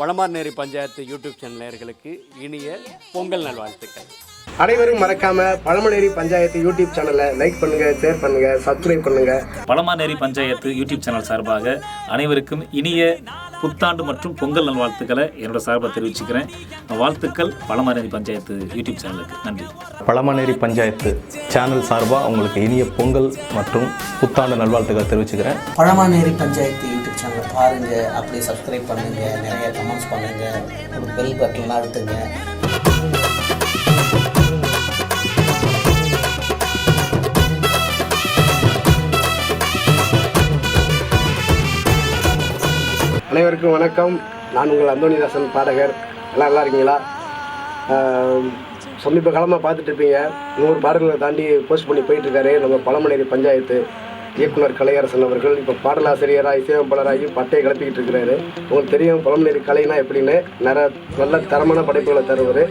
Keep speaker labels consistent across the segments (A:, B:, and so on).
A: Pazhamarneri panchayat YouTube channel நேயர்களுக்கு இனிய பொங்கல் நல்வாழ்த்துக்கள்.
B: அனைவரும் மறக்காம பழமநேரி பஞ்சாயத்து யூடியூப் சேனலை லைக் பண்ணுங்க ஷேர் பண்ணுங்க சப்ஸ்கிரைப் பண்ணுங்க.
C: பழமாநேரி பஞ்சாயத்து யூடியூப் சேனல் சார்பாக அனைவருக்கும் இனிய புத்தாண்டு மற்றும் பொங்கல் நல்வாழ்த்துக்களை என்னோட சார்பாக தெரிவிச்சுக்கிறேன். வாழ்த்துக்கள் பழமாநேரி பஞ்சாயத்து யூடியூப் சேனலுக்கு நன்றி.
D: பழமநேரி பஞ்சாயத்து சேனல் சார்பாக உங்களுக்கு இனிய பொங்கல் மற்றும் புத்தாண்டு நல்வாழ்த்துக்கள் தெரிவிச்சுக்கிறேன்.
E: பழமாநேரி பஞ்சாயத்து சேனலை பாருங்கள் அப்படியே சப்ஸ்கிரைப் பண்ணுங்கள் நிறைய கமெண்ட்ஸ் பண்ணுங்கள் ஒரு பெல் பட்டன்லாம் அழுத்துங்க.
B: அனைவருக்கும் வணக்கம். நான் உங்கள் அந்தோனிதாசன் பாடகர். எல்லாம் நல்லா இருக்கீங்களா? சமீப காலமாக பார்த்துட்டு இருப்பீங்க. நூறு பாடல்களை தாண்டி போஸ்ட் பண்ணி போயிட்டுருக்காரு நம்ம பழமநேரி பஞ்சாயத்து. இயக்குனர் கலையரசன் அவர்கள் இப்போ பாடலாசிரியராக இசையமைப்பாளராகி பட்டையை கிளப்பிக்கிட்டு இருக்கிறாரு. உங்களுக்கு தெரியும் பழமநேரி கலைனா எப்படின்னு? நிறைய நல்ல தரமான படைப்புகளை தருவார்.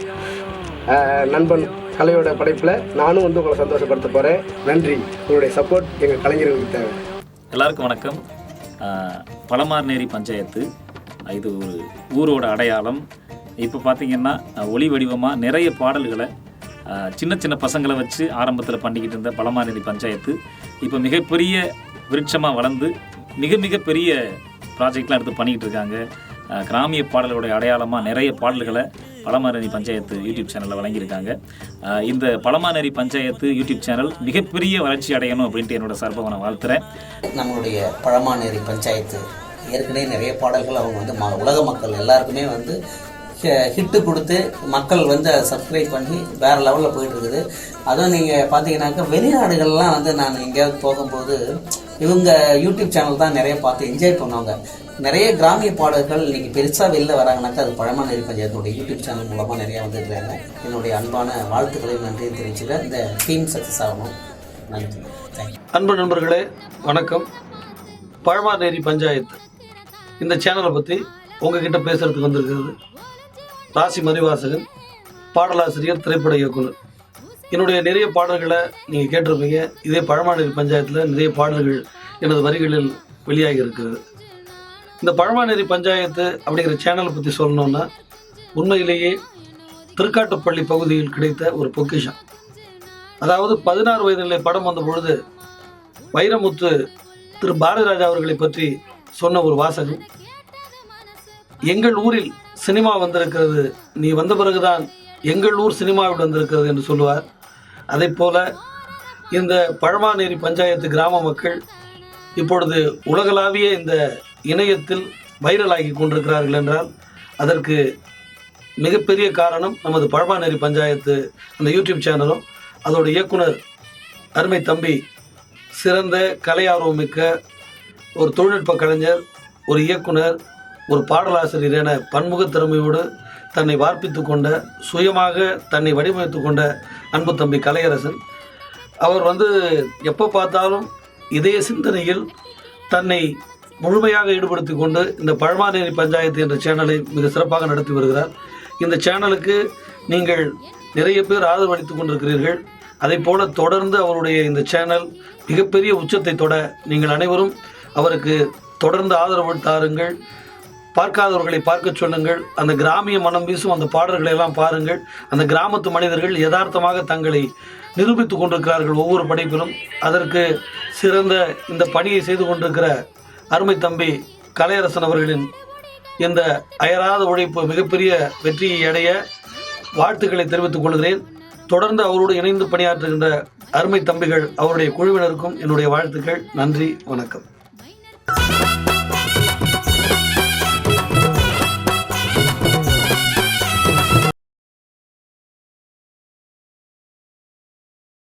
B: நண்பன் கலையோட படைப்பில் நானும் வந்து உங்களை சந்தோஷப்படுத்த போகிறேன் நன்றி. உங்களுடைய சப்போர்ட் எங்கள் கலைஞர்களுக்கு தேவை.
C: எல்லாருக்கும் வணக்கம். ஆஹ், பழமார்நேரி பஞ்சாயத்து இது ஒரு ஊரோட அடையாளம். இப்போ பார்த்தீங்கன்னா ஒளி வடிவமாக நிறைய பாடல்களை சின்ன சின்ன பசங்களை வச்சு ஆரம்பத்தில் பண்ணிக்கிட்டு இருந்த பழமார்நேரி பஞ்சாயத்து இப்போ மிகப்பெரிய விருட்சமாக வளர்ந்து மிக மிக பெரிய ப்ராஜெக்ட்லாம் எடுத்து பண்ணிக்கிட்டு இருக்காங்க. கிராமிய பாடல்களுடைய அடையாளமாக நிறைய பாடல்களை பழமாநேரி பஞ்சாயத்து யூடியூப் சேனலில் வழங்கியிருக்காங்க. இந்த பழமாநேரி பஞ்சாயத்து யூடியூப் சேனல் மிகப்பெரிய வளர்ச்சி அடையணும் அப்படின்ட்டு என்னோட சார்பாக நான் வாழ்த்துறேன்.
E: நம்மளுடைய பழமாநேரி பஞ்சாயத்து ஏற்கனவே நிறைய பாடல்கள் அவங்க வந்து உலக மக்கள் எல்லாருக்குமே வந்து ஹிட்டு கொடுத்து மக்கள் வந்து அதை சப்ஸ்கிரைப் பண்ணி வேறு லெவலில் போயிட்டு இருக்குது அதுவும் நீங்கள் பார்த்தீங்கன்னாக்கா வெளிநாடுகள்லாம் வந்து நான் எங்கேயாவது போகும்போது இவங்க யூடியூப் சேனல் தான் நிறைய பார்த்து என்ஜாய் பண்ணுவாங்க. நிறைய கிராமிய பாடல்கள் இன்னைக்கு பெருசாக வெளில வராங்கனாக்கா அது பழமாநேரி பஞ்சாயத்துடைய யூடியூப் சேனல் மூலமாக நிறையா வந்துருக்காங்க என்னுடைய அன்பான வாழ்த்துக்களையும் நன்றியும் தெரிவிச்சுக்கிறேன். இந்த டீம் சக்ஸஸ் ஆகணும். நன்றி. தேங்க்யூ
F: அன்பு நண்பர்களே வணக்கம். பழமாநேரி பஞ்சாயத்து. இந்த சேனலை பற்றி உங்ககிட்ட பேசுகிறதுக்கு வந்திருக்கிறது ராசி மணிவாசகன் பாடலாசிரியர் திரைப்பட இயக்குனர். என்னுடைய நிறைய பாடல்களை நீங்கள் கேட்டிருப்பீங்க. இதே பழமாநேரி பஞ்சாயத்தில் நிறைய பாடல்கள் எனது வரிகளில் வெளியாகி இருக்கிறது. இந்த பழமாநேரி பஞ்சாயத்து அப்படிங்கிற சேனலை பற்றி சொல்லணுன்னா உண்மையிலேயே திருக்காட்டுப்பள்ளி பகுதியில் கிடைத்த ஒரு பொக்கிஷம். அதாவது பதினாறு வயதிலே படம் வந்த பொழுது வைரமுத்து திரு பாரதிராஜா அவர்களை பற்றி சொன்ன ஒரு வாசகம். எங்கள் ஊரில் சினிமா வந்திருக்கிறது. நீ வந்த பிறகுதான் எங்கள் ஊர் சினிமாவில் வந்திருக்கிறது என்று சொல்லுவார். அதே போல இந்த பழமாநேரி பஞ்சாயத்து கிராம மக்கள் இப்பொழுது உலகளாவிய இந்த இணையத்தில் வைரலாகி கொண்டிருக்கிறார்கள் என்றால் அதற்கு மிகப்பெரிய காரணம் நமது பழமாநேரி பஞ்சாயத்து அந்த யூடியூப் சேனலும் அதோட இயக்குனர் அருமை தம்பி சிறந்த கலையார்வமிக்க ஒரு தொழில்நுட்ப கலைஞர் ஒரு இயக்குனர் ஒரு பாடலாசிரியர் என பன்முக திறமையோடு தன்னை வார்ப்பித்து கொண்ட சுயமாக தன்னை வடிவமைத்து கொண்ட அன்பு தம்பி கலையரசன். அவர் வந்து எப்போ பார்த்தாலும் இதய சிந்தனையில் தன்னை முழுமையாக ஈடுபடுத்தி கொண்டு இந்த பழமாநேரி பஞ்சாயத்து என்ற சேனலை மிக சிறப்பாக நடத்தி வருகிறார். இந்த சேனலுக்கு நீங்கள் நிறைய பேர் ஆதரவளித்துக் கொண்டிருக்கிறீர்கள். அதைப் போல தொடர்ந்து அவருடைய இந்த சேனல் மிகப்பெரிய உச்சத்தை தொட நீங்கள் அனைவரும் அவருக்கு தொடர்ந்து ஆதரவு தாருங்கள். பார்க்காதவர்களை பார்க்க சொல்லுங்கள். அந்த கிராமிய மனம் வீசும் அந்த பாடல்களை எல்லாம் பாருங்கள். அந்த கிராமத்து மனிதர்கள் யதார்த்தமாக தங்களை நிரூபித்துக் கொண்டிருக்கிறார்கள் ஒவ்வொரு படைப்பிலும். அதற்கு சிறந்த இந்த பணியை செய்து கொண்டிருக்கிற அருமை தம்பி கலையரசன் அவர்களின் இந்த அயராத உழைப்பு மிகப்பெரிய வெற்றியை அடைய வாழ்த்துக்களை தெரிவித்துக் கொள்கிறேன். தொடர்ந்து அவரோடு இணைந்து பணியாற்றுகின்ற அருமை தம்பிகள் அவருடைய குழுவினருக்கும் என்னுடைய வாழ்த்துக்கள். நன்றி வணக்கம்.